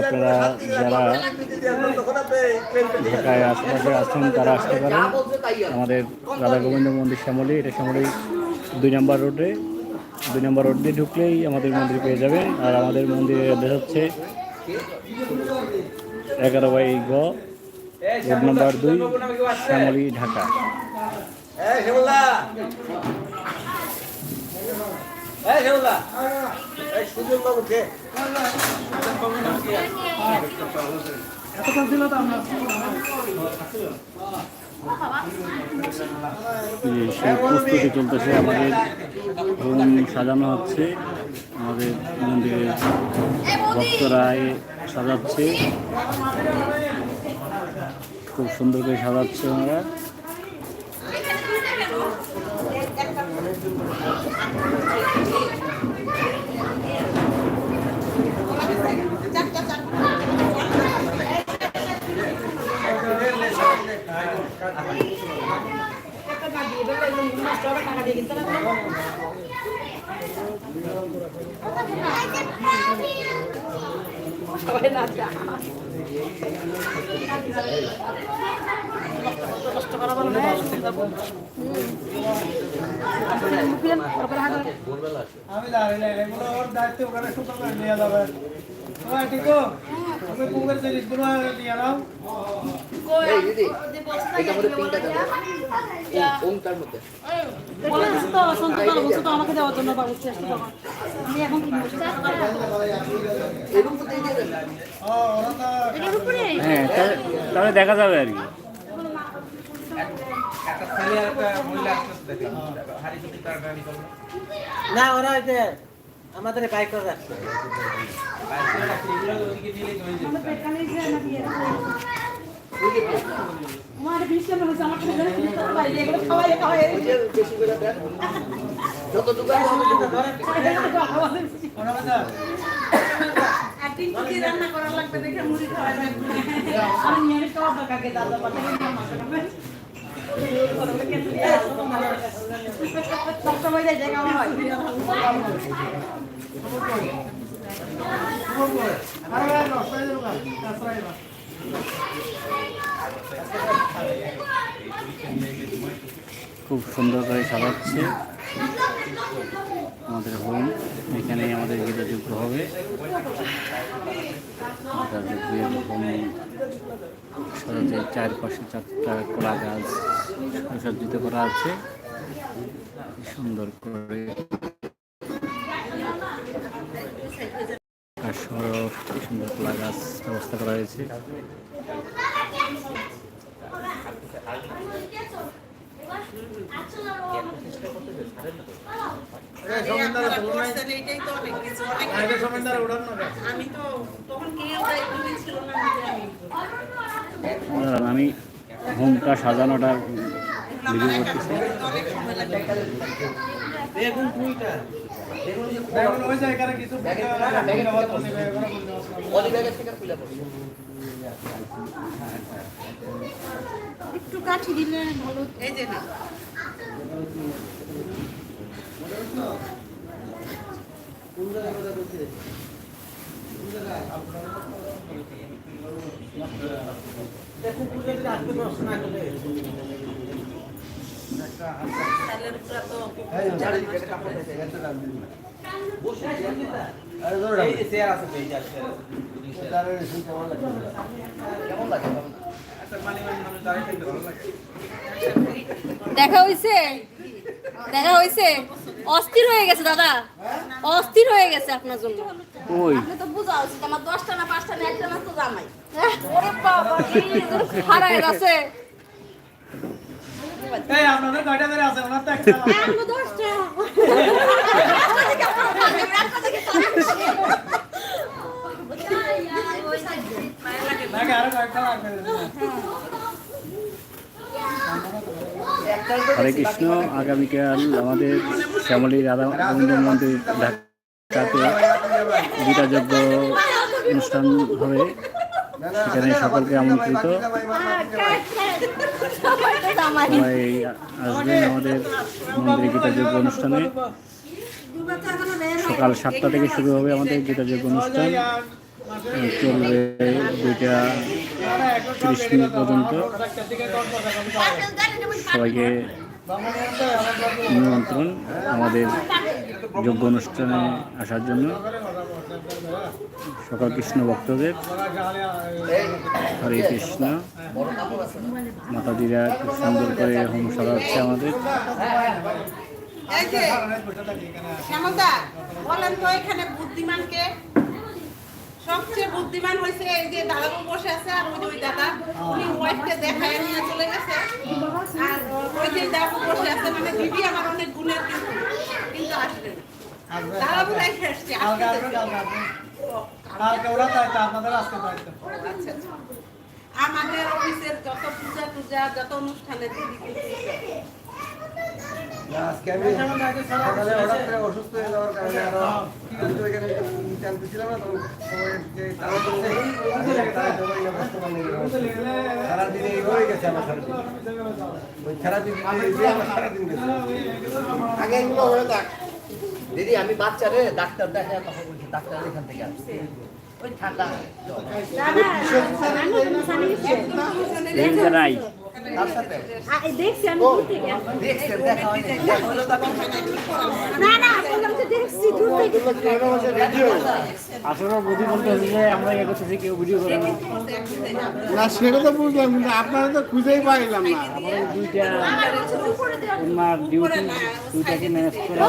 আপনারা যারা ঢাকায় আশেপাশে আছেন, তারা আসতে পারেন। আমাদের রাধা গোবিন্দ মন্দির শ্যামলি, এটা শ্যামলি দুই নম্বর রোডে। দুই নম্বর রোড দিয়ে ঢুকলেই আমাদের মন্দির পেয়ে যাবেন। আর আমাদের মন্দিরের অ্যাড্রেস হচ্ছে এগারো বাই গ, রোড নম্বর দুই, শ্যামলি, ঢাকা এই শিমুল্লা এই শিমুল্লা এই সুজন বাবু কে এই সেই প্রস্তুতি চলতেছে, আমাদের রুম সাজানো হচ্ছে, আমাদের মন্দিরের ভক্তরা সাজাচ্ছে। খুব সুন্দর করে সাজাচ্ছে ওনারা। আমি দাঁড়িয়ে নাই এগুলো ওর দায়িত্ব ওখানে সুন্দর করে নিয়ে যাবে ঠিক তুমি কুকুরের জিনিসগুলো নিয়ে নাও আমাকে দেওয়ার জন্য আমি এখন হ্যাঁ তাহলে দেখা যাবে আর কি। না ওরা আমাদের বাইক করে রাখছে। রান্না করা লাগবে দেখে মুড়ি খাওয়া লাগবে আমি নিয়ে খাওয়া কাকে দাদা পাঠাবে সবসময় জায়গা হয় আরে নষ্ট হয়ে যাবে খুব সুন্দর করে সাজাচ্ছে আমাদের হোম এখানে আমাদের গীতাযুদ্ধ হবে। গীতাযুদ্ধের হোম সাজাতে চারপাশে চারটা কলা গাছ সুসজ্জিত করা আছে। সুন্দর করে সুন্দর গাছ ব্যবস্থা করা হয়েছে আমি হোমটা সাজানোটা ভিডিও করতেছি। জায়গায় একটু কাঠি দিলে ভালো। এই যে না দেখুন কুকুরে যদি আসতে নষ্ট না করে চারিদিকে কাপড় দিয়ে বসে আছে সঙ্গীতা আরে ধরে এই যে চেয়ার তো এই যে আছে কেমন লাগে দেখা হইছে? দেখা হইছে? অস্থির হয়ে গেছে দাদা। অস্থির হয়ে গেছে আপনার জন্য। আপনি তো বুঝা উচিত আমার দশটা না পাঁচটা না একটা না তো জামাই। ওরে বাবা হারায় গেছে এই আপনাদের কয়টা ধরে আছে? ওনার তো একটা দশটা নাকি আরও কয়েকটা লাগবে হরে কৃষ্ণ, আগামীকাল আমাদের শ্যামলী রাধা গোবিন্দ মন্দির ঢাকাতে গীতাযজ্ঞ অনুষ্ঠান হবে। সেখানে সকলকে আমন্ত্রিত। আসবেন আমাদের মন্দিরে গীতাযজ্ঞ অনুষ্ঠানে। সকাল সাতটা থেকে শুরু হবে আমাদের গীতাযজ্ঞ অনুষ্ঠান চলবে দুইটা তিরিশ মিনিট পর্যন্ত। সবাইকে নিমন্ত্রণ আমাদের যোগ্য অনুষ্ঠানে আসার জন্য। সকাল কৃষ্ণ ভক্তদের। হরে কৃষ্ণ। মাতাদিরা খুব সুন্দর করে হোম সাজাচ্ছে আমাদের। শ্যামলদা বলেন তো এখানে বুদ্ধিমানকে সবচেয়ে বুদ্ধিমান হয়েছে এই যে দাদাবু বসে আছে আর ওই ওই দাদা। উনি ওয়াইফকে দেখায় নিয়ে চলে গেছে। আর ওই যে দাদু বসে আছে মানে দিদি আমার অনেক গুণের কিন্তু কিন্তু দাদাবু রেখে আসছে দায়িত্ব। আচ্ছা আচ্ছা। আমাদের অফিসের যত পূজা টুজা যত অনুষ্ঠানে দিদি কিন্তু আজকে আমি সকালে হঠাৎ করে অসুস্থ হয়ে যাওয়ার কারণে আরও আমি তো এখানে জানতেছিলাম না তখন সবাই যে তারা বলছে তারা সবাই না ব্যস্ত সারাদিন এই হয়ে গেছে আমার সারাদিন। ওই সারাদিন আমার সারাদিন গেছে। আগে এগুলো হয়ে থাক দিদি আমি বাচ্চারে ডাক্তার দেখায় কথা বলছি ডাক্তার এখান থেকে আসছে। দেখছি আমি দূর থেকে না না দেখছি দূর থেকে আসলে বলতে যে আমরা করতেছি কেউ ভিডিও করে না সেটা তো বুঝলাম কিন্তু আপনারা তো খুঁজেই পাইলাম না। আমাদের দুইটা ডিউটি দুইটাকে ম্যানেজ করে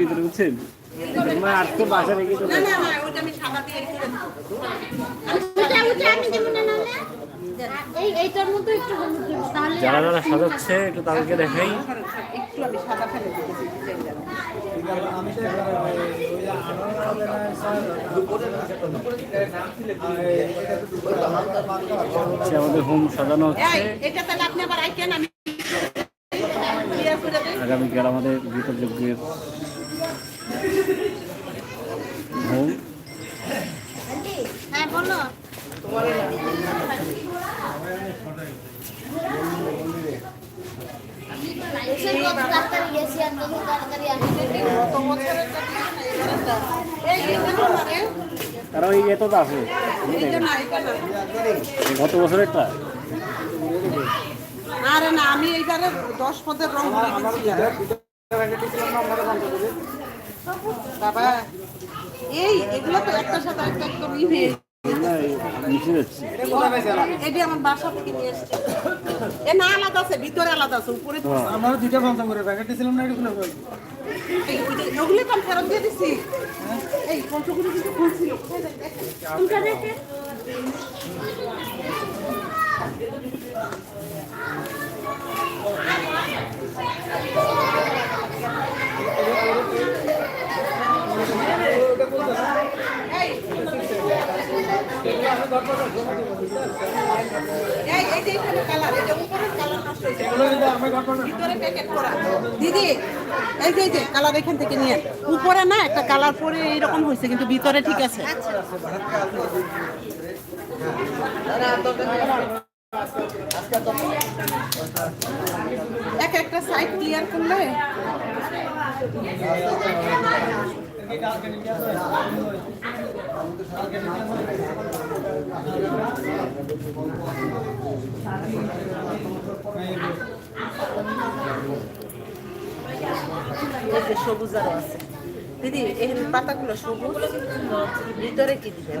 ভিতরে বুঝছেন? বাসা রেখে যারা যারা সাজাচ্ছে একটু তাদেরকে দেখাই। আমাদের হোম সাজানো হচ্ছে। এটা তাহলে আপনি আবার আইকেন আমি আসছে কত বছরের তো ডিজাইন এই এটা না রে তারা ওই এত আছে গত বছরেরটা? আরে না আমি এইবারে দশ পদের রং করে বাবা এই এগুলো তো একটা সাথে একটা একদম ই হয়ে এটি আমার বাসা থেকে নিয়ে এসছে। এ না আলাদা আছে ভিতরে আলাদা আছে উপরে তো হ্যাঁ। দুইটা পঞ্চাশ করে প্যাকেট না এগুলো ওগুলো তো আমি ফেরত দিয়ে দিছি এই খুলছিল দেখে? দিদি, এই যে যে, কালার এখান থেকে নিয়ে উপরে না, একটা কালার পরে এইরকম হয়েছে, কিন্তু ভিতরে ঠিক আছে। এক একটা সাইড ক্লিয়ার করলে? সবুজ আরও আছে। দিদি, এই পাতাগুলো সবুজ, ভিতরে কি দিবেন?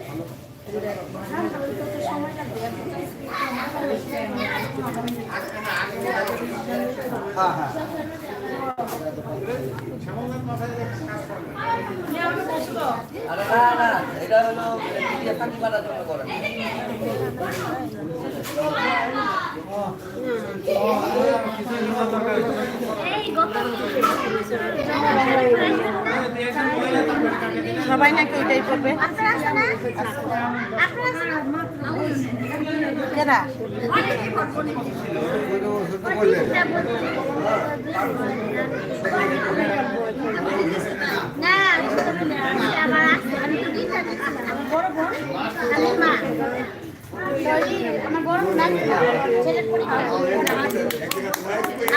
হ্যাঁ হ্যাঁ এটা হলো ফাঁকি মারার জন্য সবাই নাকি ওইটাই করবে না আমি আমি তো দিতে। আমার বড় বোন? আমি মা।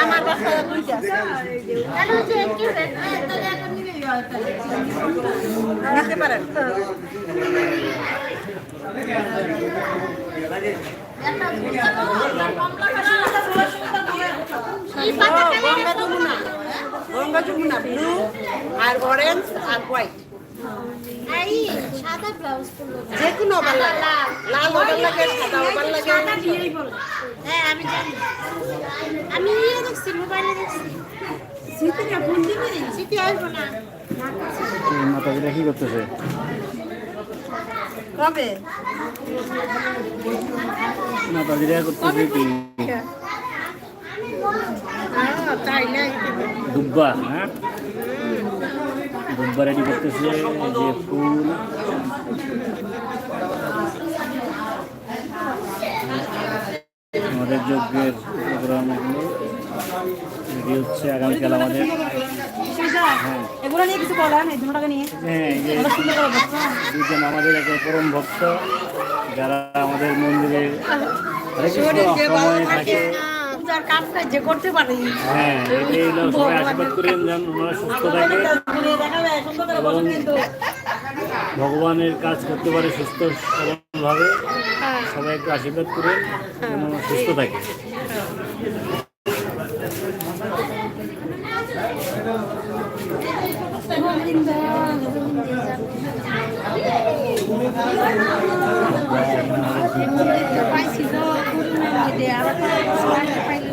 আমার দুইটা যে কি তাহলে এখন নিতে পারেন গঙ্গা যমুনা ব্লু আর অরেঞ্জ আর হোয়াইট এই সাদা যে কোনো ভালো লাল। ভালো লাগে সাদা ভালো লাগে। হ্যাঁ আমি জানি। আমি ইয়ে দেখছি মোবাইলে দেখছি। শীতে ফোন দিবি? সিটি আসব না। এই মাতাজিরা কি করতেছে? কবে? মাতাজিরা করতেছে কি? তাই না দুব্বা হ্যাঁ? দুব্বা রেডি করতেছে যে ফুল। আমাদের যজ্ঞের প্রোগ্রাম এগুলো। রেডি হচ্ছে আগামীকাল আমাদের। হ্যাঁ। হ্যাঁ দুজন আমাদের এক পরম ভক্ত যারা আমাদের মন্দিরে সময় থাকে। পূজার কাজ কাজ করতে পারি। হ্যাঁ সবাই আশীর্বাদ করেন যেন ওনারা সুস্থ থাকে। দেখাবে সুন্দর করে বসুন কিন্তু। ভগবানের কাজ করতে পারে সুস্থ সবলভাবে। সবাই একটু আশীর্বাদ করেন যেন সুস্থ থাকে। পাইছি তো পুরনো মধ্যে আবার পাইলে পাইলে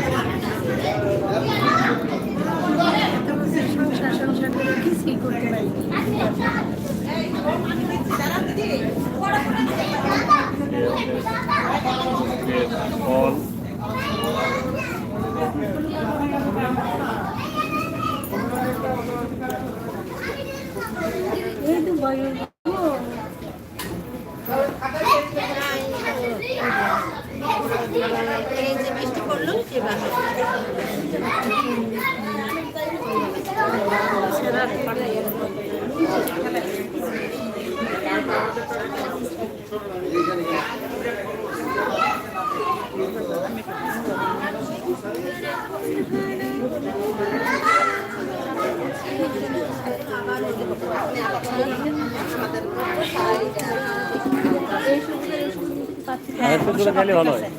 সংসার সংসার করে কিছুই করতে পারি ফল এই তো বয়স এই যে বৃষ্টি পড়ল এবার আর একটু করে গেলে ভালো হয়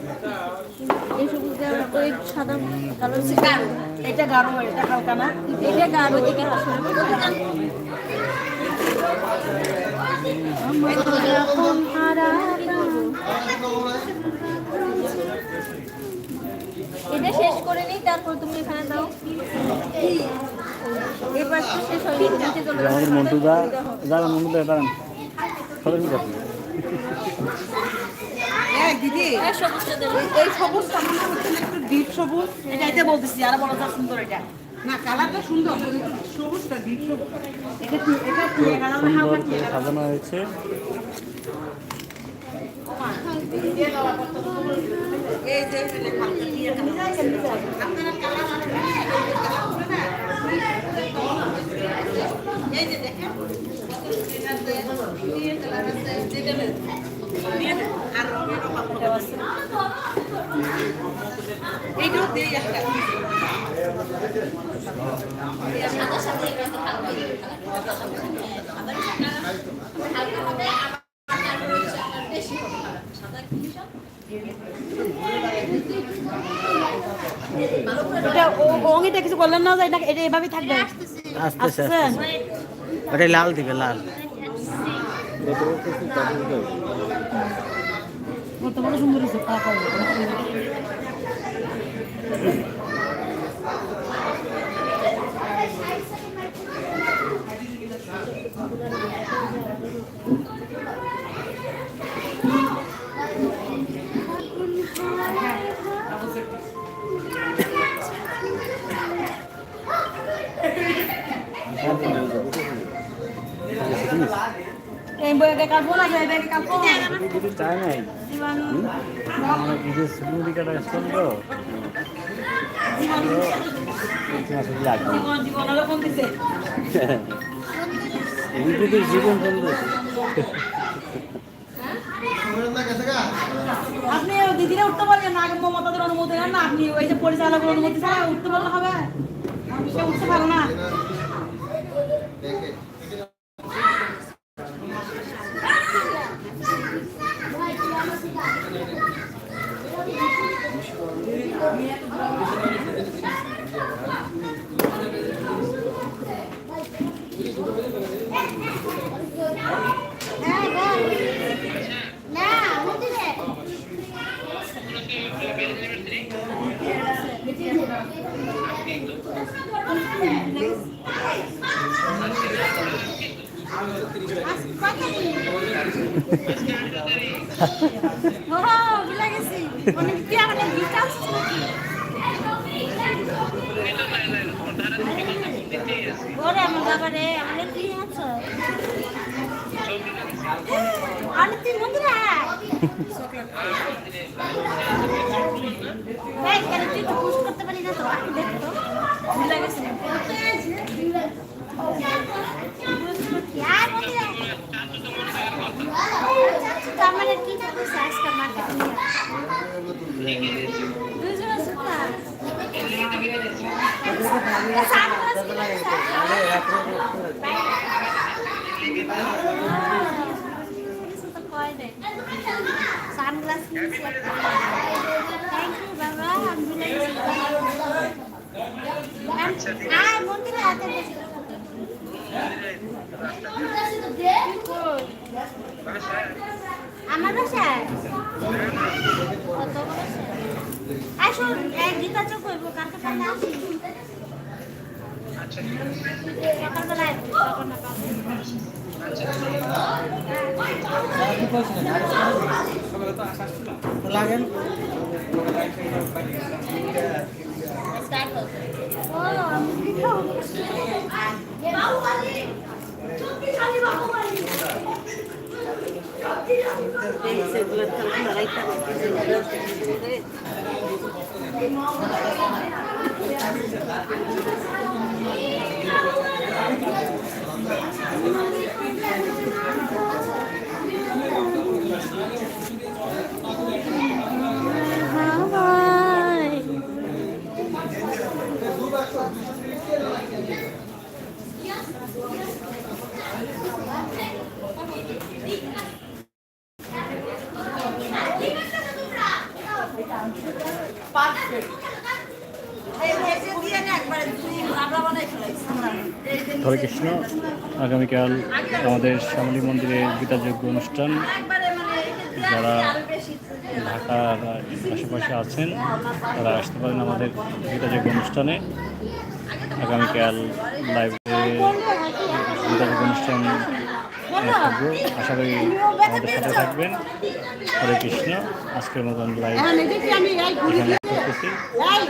এই সবুজ ওই সাদা কালো এটা গাঢ় এটা হালকা না এটা গাঢ় দিকে আসলে যখন হারালাম। এটা শেষ করে নিই তারপর তুমি এখানে দাও। হয়ে আমাদের মন্টুদা দাঁড়ান মন্টুদা দাঁড়ান। সরেন কথা এই দিদি। এই না একটু ডিপ সবুজ। এটা এটা বলতেছি আর বড় সুন্দর এটা। না কালারটা সুন্দর সবুজটা ডিপ সবুজ। এটা এটা টিয়া কালার না সুন্দর করে সাজানো হয়েছে। এই যে এখানে হালকা টিয়া কালার। আপনারা কালার মানে এই কালার হবে না? এই যে দেখেন টিয়া কালার আছে, যেটা নেন। এইটাও এটা কিছু করলেন না যায় না এটা এভাবেই থাকবে। আস্তে আস্তে ওটা লাল দিবে লাল। কত বড় সুন্দর হয়েছে চাই নাই আপনি দিদিরা উঠতে পারলেন না, আগে মমতাদের অনুমতি না, আপনি ওই যে পরিচালকের অনুমতি ছাড়া উঠতে পারলে হবে। সে উঠতে পারো না হ্যাঁ বল না মতি রে ও ভুলে গেছি অনেক কি আমাদের গিফট আসছে ওরে আমার বাবা রে আমাদের কি আছে অনেক দিন মন্দিরে এই কেন তুই তো পুশ করতে পারি না তো একটু দেখতো ভুলে গেছি আর মন্দিরে তো আমাদের কি থাকছে আজকে মার্কেটে দুজন আছে না সানগ্লাস সানগ্লাস থ্যাংক ইউ বাবা আমি ভুলে গেছি আর মন্দিরে হাতে বেশি আমার বাসায় আসুন এক গীতা চোখ হইব কালকে তাহলে আসি? সকালবেলা তখন না পাবো। ও, আমি লিখাও। বাহুবলী। হরে কৃষ্ণ আগামীকাল আমাদের শ্যামলী মন্দিরে গীতাযোগ্য অনুষ্ঠান। যারা ঢাকার আশেপাশে আছেন তারা আসতে পারেন আমাদের গীতাযোগ্য অনুষ্ঠানে। আগামীকাল লাইব্রেরি গীতাযোগ্য অনুষ্ঠান থাকব। আশা করি আমাদের সাথে থাকবেন। হরে কৃষ্ণ আজকের মতন লাইভ করতেছি